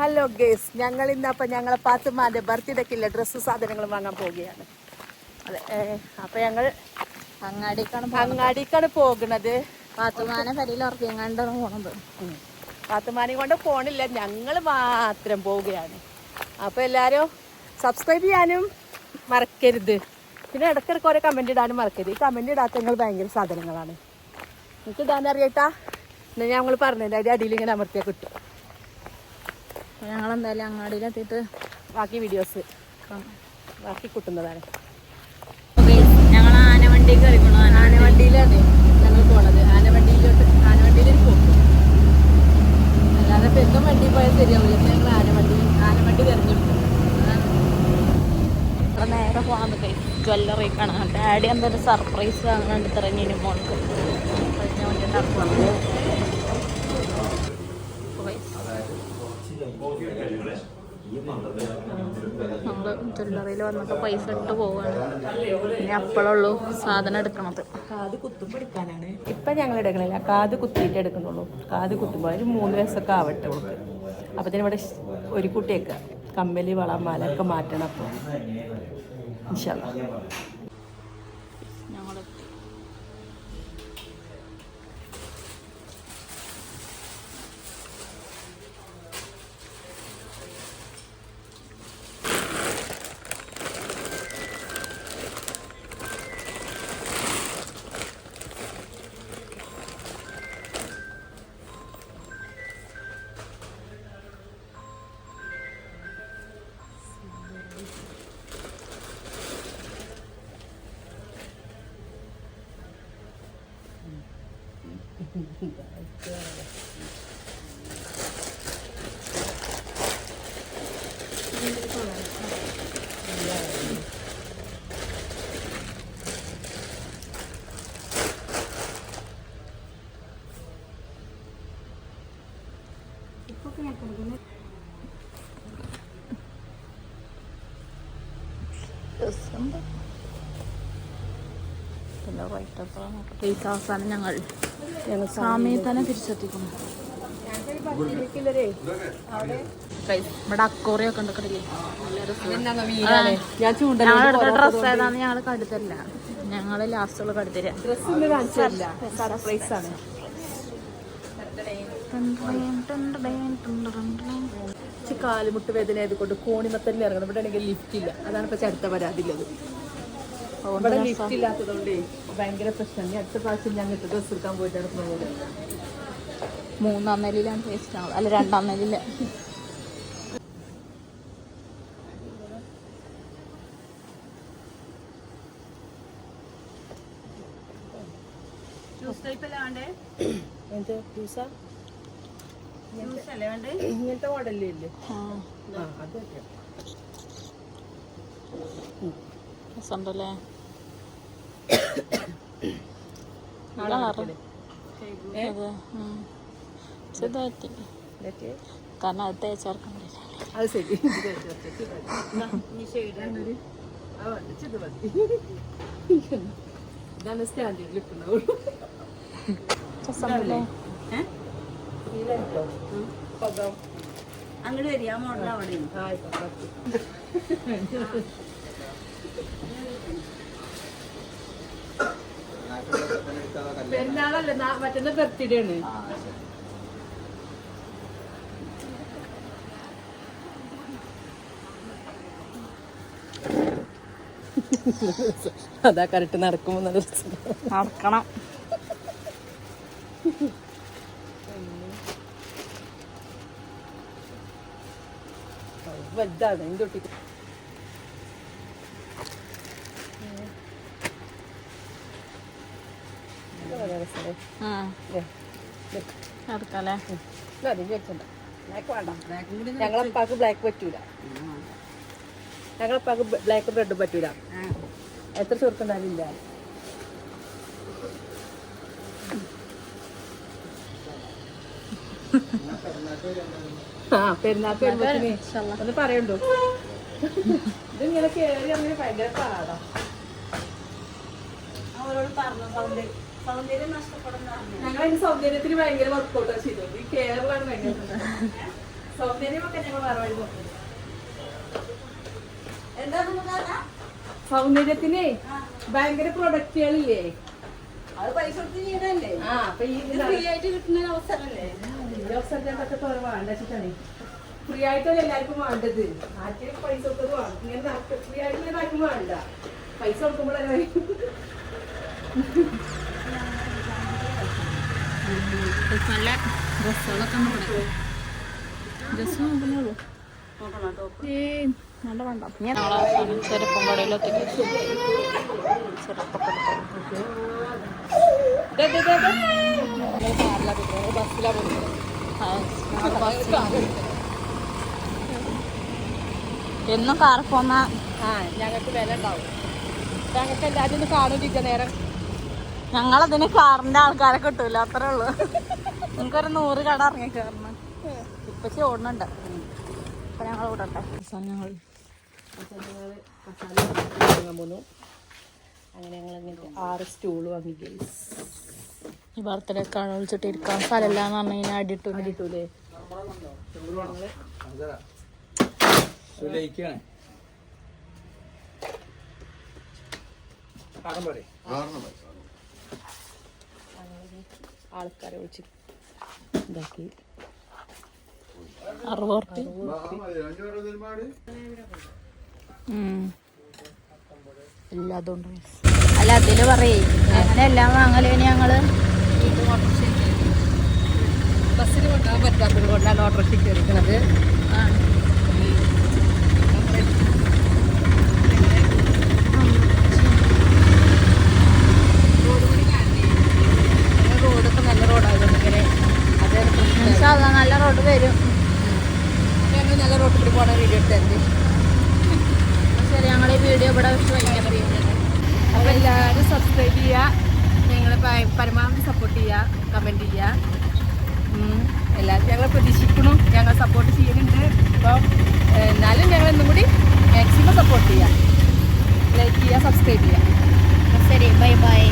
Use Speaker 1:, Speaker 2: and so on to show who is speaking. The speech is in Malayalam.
Speaker 1: ഹലോ ഗേസ് ഞങ്ങൾ ഇന്നപ്പം ഞങ്ങളെ പാത്തുമാന്റെ ബർത്ത്ഡേക്കുള്ള ഡ്രസ്സ് സാധനങ്ങൾ വാങ്ങാൻ പോവുകയാണ്. അതെ അപ്പം ഞങ്ങൾ
Speaker 2: അങ്ങാടിക്കാണ്
Speaker 1: അങ്ങാടിക്കാണ് പോകുന്നത്.
Speaker 2: പാത്തുമാനെ പരിയിൽ ഉറപ്പിങ്ങാണ്ടാണ് പോണത്.
Speaker 1: പാത്തുമാനെ കൊണ്ട് പോണില്ല. ഞങ്ങൾ മാത്രം പോവുകയാണ്. അപ്പോൾ എല്ലാവരും സബ്സ്ക്രൈബ് ചെയ്യാനും മറക്കരുത്. പിന്നെ ഇടയ്ക്കിടയ്ക്ക് ഓരോ കമന്റ് ഇടാനും മറക്കരുത്. ഈ കമന്റ് ഇടാത്ത ഞങ്ങൾ ഭയങ്കര സാധനങ്ങളാണ്. നിങ്ങൾക്ക് ഇടാൻ അറിയട്ടാ? എന്നാൽ ഞങ്ങൾ പറഞ്ഞതിന്റെ അതിന്റെ അടിയിൽ ഇങ്ങനെ അമർത്തിയാൽ കിട്ടും.
Speaker 2: ഞങ്ങൾ എന്തായാലും അങ്ങാടിയിലെത്തിയിട്ട്
Speaker 1: ബാക്കി വീഡിയോസ് ബാക്കി കുട്ടുന്നതാണ്.
Speaker 2: ഞങ്ങൾ ആനവണ്ടി കയറിക്കണു
Speaker 1: ആനവണ്ടിയിലാണ് ഞങ്ങൾ പോണത്. ആനവണ്ടിയിലോട്ട് ആനവണ്ടിയിൽ പോകും. അല്ലാതെ ഇപ്പം എന്നും വണ്ടി പോയാൽ ശരിയാവില്ല ഞങ്ങൾ ആനവണ്ടി ആനവണ്ടി തിരഞ്ഞെടുക്കും
Speaker 2: നേരെ പോകാൻ ജ്വല്ലറി കാണാൻ. ഡാഡി എന്തൊരു സർപ്രൈസ് വാങ്ങാണ്ട് തിരഞ്ഞിന് മോൾക്ക്. കഴിഞ്ഞ വണ്ടി നമ്മൾ ജ്വല്ലറിയിൽ വന്നപ്പോൾ പൈസ ഇട്ട് പോവാണ്. ഇനി അപ്പോഴുള്ളൂ സാധനം എടുക്കണത്.
Speaker 1: കാത് കുത്തുമ്പോൾ എടുക്കാനാണ്. ഇപ്പം ഞങ്ങൾ എടുക്കണില്ല കാത് കുത്തിയിട്ട് എടുക്കുന്നുള്ളൂ. കാത് കുത്തുമ്പോൾ ഒരു മൂന്ന് വയസ്സൊക്കെ ആവട്ടെ അവൾക്ക് അപ്പത്തിന് ഇവിടെ ഒരു കുട്ടിയൊക്കെ കമ്മലി വള മാല ഒക്കെ മാറ്റണം അപ്പോൾ ഇൻഷാല്ല
Speaker 2: 이쁘게 그리네. 됐어. പിന്നെ റൈറ്റ് അവസാനം ഞങ്ങൾ സമയത്ത് തന്നെ തിരിച്ചെത്തിക്കുന്നു. ഇവിടെ അക്കോറിയൊക്കെ ഉണ്ട്
Speaker 1: ചൂണ്ടൽ
Speaker 2: ഞങ്ങളെടുത്ത ഡ്രസ്സ് ഏതാന്ന് ഞങ്ങൾ കടുത്തല്ല ഞങ്ങൾ ലാസ്റ്റുള്ള
Speaker 1: ഇച്ചി കാലുമുട്ട് വേദന ആയതുകൊണ്ട് കോണിമത്തന്നെ ഇറങ്ങണം. ഇവിടെ ആണെങ്കിൽ ലിഫ്റ്റ് ഇല്ല. അതാണ് ഇപ്പൊ അടുത്ത പരാതിയുള്ളത്. ഇവിടെ ലിഫ്റ്റ് ഇല്ലാത്തതുകൊണ്ട് ഭയങ്കര പ്രശ്നമാണ് അടുത്ത പ്രാവശ്യം ഞങ്ങൾ ഡ്രസ് എടുക്കാൻ പോയിട്ടാണ് പോകുന്നത്.
Speaker 2: മൂന്നാം നിലയിലാണ് ടേസ്റ്റ് ആവുക അല്ല രണ്ടാം
Speaker 1: ജ്യൂസ ഇങ്ങനത്തെ മോഡലേ ഇല്ലേ?
Speaker 2: ആ,
Speaker 1: ആ അതൊക്കെ.
Speaker 2: രസമുണ്ടല്ലേ?
Speaker 1: ഇതൊക്കെ
Speaker 2: കാരണം അത് തേച്ചേർക്കണ്ടേ
Speaker 1: അത് ശരി. ഇതാണ് സ്റ്റാൻഡേർഡിൽ ഇട്ടുണ്ടാവുള്ളൂ
Speaker 3: അങ്ങോട്ട് വരിക മോഡൽ അവിടെ.
Speaker 1: പെരുന്നാളല്ല? മറ്റന്നാ ബർത്ത്ഡേ ആണ്. അതാ കറക്റ്റ് നടക്കുമ്പോ നല്ല.
Speaker 2: നടക്കണം.
Speaker 1: വലുതാണ് ഒട്ടി വേണ്ട. ഞങ്ങളപ്പാക്ക് ബ്ലാക്ക് പറ്റൂല. ഞങ്ങളപ്പാക്ക് ബ്ലാക്ക് ബ്രെഡ് പറ്റൂല. എത്ര ചോർക്കുണ്ടാവില്ല ആ പെരുന്നാൾക്ക് വരുമ്പോഴത്തേന് ഒന്ന് പറയണ്ടോ? ഇതിങ്ങനെ കേറി അങ്ങനെ ഭയങ്കര പാടാ.
Speaker 3: അവരോട് പറഞ്ഞു സൗന്ദര്യം സൗന്ദര്യം നഷ്ടപ്പെടുന്ന
Speaker 1: ഞങ്ങൾ അതിന്റെ സൗന്ദര്യത്തിന് ഭയങ്കര വർക്കൗട്ടാണ് ചെയ്തത്. ഈ കേരളാണ് ഭയങ്കര സൗന്ദര്യമൊക്കെ ഞങ്ങൾ മറുപടി വഴി നോക്കും. സൗന്ദര്യത്തിനെ ഭയങ്കര പ്രൊഡക്റ്റുകളില്ലേ
Speaker 3: അത് പൈസ കൊടുത്ത് ചെയ്യണല്ലേ
Speaker 1: ആ അപ്പൊ ഈ
Speaker 3: ഫ്രീ ആയിട്ട് കിട്ടുന്ന അവസരല്ലേ
Speaker 1: വെച്ചിട്ടാണ് ഫ്രീ ആയിട്ടല്ലേ എല്ലാവർക്കും വേണ്ടത്? ആറ്റിലും പൈസ കൊടുത്തത് വേണം. ഇങ്ങനെ ഫ്രീ ആയിട്ട് ആർക്കും വേണ്ട. പൈസ കൊടുക്കുമ്പോഴല്ലേ
Speaker 2: നല്ല ഞാൻ എന്നും കാർ പോന്ന.
Speaker 1: ഞങ്ങൾക്ക് വില ഉണ്ടാവും. ഞങ്ങൾക്ക് എല്ലാവരും ഒന്ന് കാണുന്നില്ല നേരം.
Speaker 2: ഞങ്ങളതിന് കാറിന്റെ ആൾക്കാരെ കിട്ടൂല അത്രേ ഉള്ളു. നിങ്ങൾക്കൊരു നൂറ് കട ഇറങ്ങി കയറണം ഇപ്പൊ ഓടുന്നുണ്ട്. അപ്പൊ ഞങ്ങൾ ഓടട്ടെ. ഞങ്ങൾ
Speaker 1: വാങ്ങാൻ പോന്നു. അങ്ങനെ ഞങ്ങൾ ഇങ്ങനത്തെ ആറ് സ്റ്റൂൾ വാങ്ങി ഗൈസ്
Speaker 2: ഈ ബർത്ത്ഡേ കാണാൻ വിളിച്ചിട്ട് ഇരിക്കാൻ സ്ഥലമില്ല എന്ന് പറഞ്ഞു കഴിഞ്ഞാൽ അടിട്ടു
Speaker 1: അടിട്ടൂലേ ആൾക്കാരെ വിളിച്ച് ഇതാക്കി.
Speaker 2: അറുപത് ഇല്ല അതുകൊണ്ട് അല്ല അതിൽ പറയേ. അങ്ങനെ എല്ലാം വാങ്ങലേ ഞങ്ങൾ?
Speaker 1: ബസ്സിൽ കൊണ്ടുപോകാൻ പറ്റാത്തത് കൊണ്ടാണ് ഓട്ടോറിക്ഷ കയറിക്കുന്നത്
Speaker 2: ആ.
Speaker 1: റോഡൊക്കെ നല്ല റോഡായതുകൊണ്ട് ഇങ്ങനെ അതേ പ്രശ്നം
Speaker 2: ഇൻഷാ അള്ളാ നല്ല റോഡ് വരും
Speaker 1: ഞങ്ങൾ നല്ല റോട്ടിൽ പോണ വീഡിയോ എടുത്തത്
Speaker 2: ശരി ഞങ്ങളുടെ വീഡിയോ ഇവിടെ
Speaker 1: അപ്പോൾ എല്ലാവരും സബ്സ്ക്രൈബ് ചെയ്യുക ഞങ്ങൾ പരമാവധി സപ്പോർട്ട് ചെയ്യുക കമന്റ് ചെയ്യുക. എല്ലാവരും ഞങ്ങൾ പ്രതീക്ഷിക്കണം ഞങ്ങൾ സപ്പോർട്ട് ചെയ്യുന്നുണ്ട്. അപ്പോൾ എന്നാലും ഞങ്ങൾ ഇന്നും കൂടി മാക്സിമം സപ്പോർട്ട് ചെയ്യുക ലൈക്ക് ചെയ്യുക സബ്സ്ക്രൈബ് ചെയ്യുക
Speaker 2: ശരി ബൈ ബൈ